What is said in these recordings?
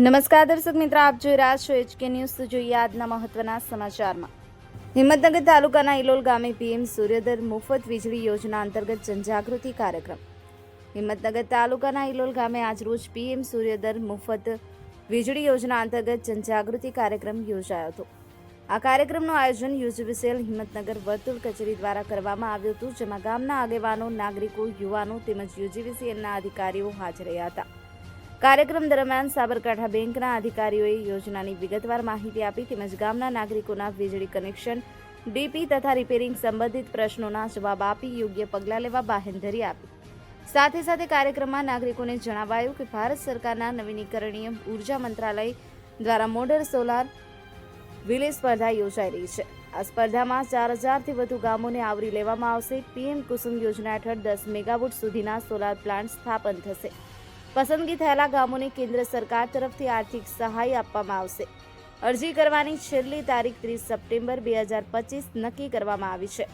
નમસ્કાર દર્શક મિત્રો, આપ જોઈ રહ્યા છો એચકે ન્યૂઝ તો જોઈએ આજના મહત્વના સમાચારમાં. હિંમતનગર તાલુકાના ઇલોલ ગામે પીએમ સૂર્યોદય મુફત વીજળી યોજના અંતર્ગત જનજાગૃતિ કાર્યક્રમ. હિંમતનગર તાલુકાના ઇલોલ ગામે આજરોજ પીએમ સૂર્યોદય મુફત વીજળી યોજના અંતર્ગત જનજાગૃતિ કાર્યક્રમ યોજાયો હતો. આ કાર્યક્રમનું આયોજન યુજીવીસીએલ હિંમતનગર વર્તુળ કચેરી દ્વારા કરવામાં આવ્યું હતું, જેમાં ગામના આગેવાનો, નાગરિકો, યુવાનો તેમજ યુજીવીસીએલના અધિકારીઓ હાજર રહ્યા હતા. કાર્યક્રમ દરમિયાન સાબરકાંઠા બેંકના અધિકારીઓએ યોજનાની વિગતવાર માહિતી આપી તેમજ ગામના નાગરિકોના વીજળી કનેક્શન, ડીપી તથા રિપેરિંગ સંબંધિત પ્રશ્નોના જવાબ આપી યોગ્ય પગલાં લેવા બાહેંધરી આપી. સાથે સાથે કાર્યક્રમમાં નાગરિકોને જણાવાયું કે ભારત સરકારના નવીનીકરણીય ઊર્જા મંત્રાલય દ્વારા મોડર સોલાર વિલે સ્પર્ધા યોજાઈ રહી છે. આ સ્પર્ધામાં ચાર હજારથી વધુ ગામોને આવરી લેવામાં આવશે. પીએમ કુસુમ યોજના હેઠળ દસ મેગાવોટ સુધીના સોલાર પ્લાન્ટ સ્થાપન થશે. પસંદગી થયેલા ગામોને કેન્દ્ર સરકાર તરફથી આર્થિક સહાય આપવામાં આવશે. અરજી કરવાની છેલ્લી તારીખ ત્રીસ સપ્ટેમ્બર બે હજાર પચીસ નક્કી કરવામાં આવી છે.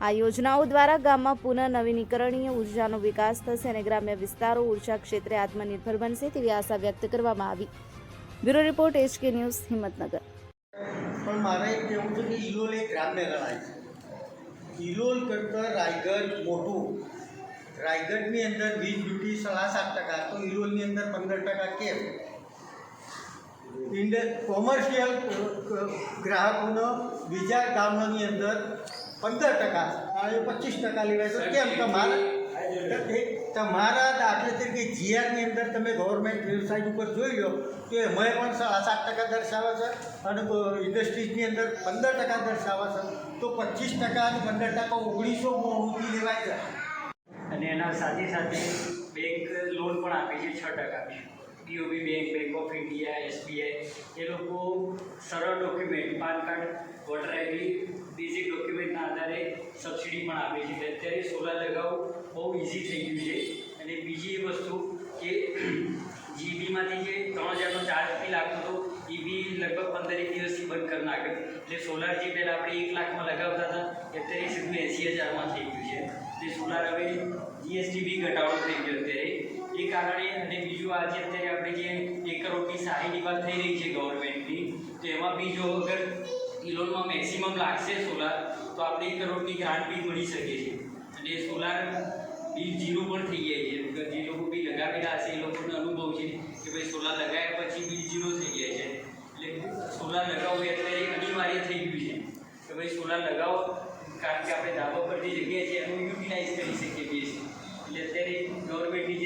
આ યોજનાઓ દ્વારા ગામમાં પુનઃ નવીનીકરણીય ઉર્જાનો વિકાસ થશે અને ગ્રામ્ય વિસ્તારો ઊર્જા ક્ષેત્રે આત્મનિર્ભર બનશે તેવી આશા વ્યક્ત કરવામાં આવી. Bureau report HK news, Himmatnagar. પણ મારે કહેવું છે કે ઇલોલ એક ગ્રામ્ય ગણાય છે. ઈલોલ કરતાં રાયગઢ મોટું રાયગઢની અંદર વીજ ડ્યુટી સાડા સાત ટકા, તો ઇરોલની અંદર પંદર ટકા કેમ? ઇન્ડ, કોમર્શિયલ ગ્રાહકોનો બીજા ગામોની અંદર પંદર ટકા અને પચીસ ટકા લેવાય, તો કેમ? તમારા તમારા દાખલા તરીકે જીઆરની અંદર તમે ગવર્મેન્ટ વેબસાઇટ ઉપર જોઈ લો, તો એમાંય પણ સાત ટકા દર્શાવે છે, અને ઇન્ડસ્ટ્રીઝની અંદર પંદર ટકા દર્શાવે છે, તો પચીસ ટકા અને પંદર ટકા ઓગણીસો મોંઘી લેવાય છે. અને એના સાથે સાથે બેંક લોન પણ આપે છે છ ટકા BOB bank bank of India SBI એ લોકો સરળ document PAN card voter ID basic ડોક્યુમેન્ટના આધારે સબસિડી પણ આપે છે અત્યારે સોલાર લગાવવું બહુ ઇઝી થઈ ગયું છે અને બીજી એ વસ્તુ કે જીબીમાંથી જે ત્રણ હજારનો ચાર્જ બી લાગતો હતો એ બી લગભગ પંદર એક નાખ્યો એટલે સોલાર જે પહેલાં આપણે એક લાખમાં લગાવતા હતા અત્યારે સીધું એંસી હજારમાં થઈ ગયું છે. તે સોલાર હવે જીએસટી બી ઘટાડો થઈ ગયો અત્યારે. એ કારણે અને બીજું આજે અત્યારે આપણે જે એક કરોડની સહાયની વાત થઈ રહી છે ગવર્મેન્ટની તો એમાં બી જો અગર ઇલોનમાં મેક્સિમમ લાગશે સોલાર તો આપણે એક કરોડની ગ્રાન્ટ બી મળી શકે છે. અને સોલાર બિલ જીરો પણ થઈ જાય છે. જે લોકો બી લગાવેલા હશે, એ લોકોનો અનુભવ છે કે ભાઈ સોલાર લગાવ્યા પછી બિલ જીરો થઈ જાય છે એટલે સોલાર લગાવવું એ અત્યારે અનિવાર્ય થઈ ગયું છે કે ભાઈ સોલાર લગાવો, કારણ કે આપણે ધાબા પર જે જગ્યા છે, એનું યુટિલાઇઝ કરી શકીએ છીએ. એટલે અત્યારે ગવર્મેન્ટની